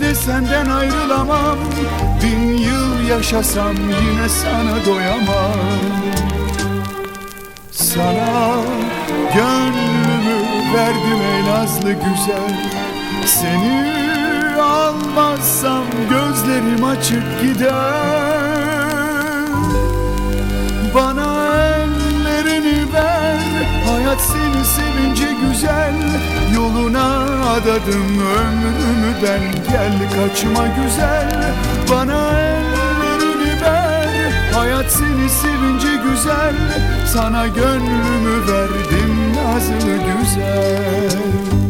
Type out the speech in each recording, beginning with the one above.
de senden ayrılamam. Bin yıl yaşasam yine sana doyamam. Sana gönlümü verdim ey nazlı güzel. Seni almazsam gözlerim açık gider. Bana adadım ömrümü ben. Gel kaçma güzel Bana ellerini ver. Hayat seni sevince güzel Sana gönlümü verdim nazlı güzel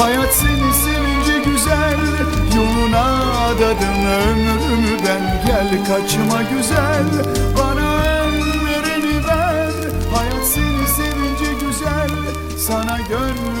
Hayat seni sevince güzel Yoluna adadım ömrümü ben. Gel kaçma güzel Bana ellerini ver. Hayat seni sevince güzel Sana gönlümü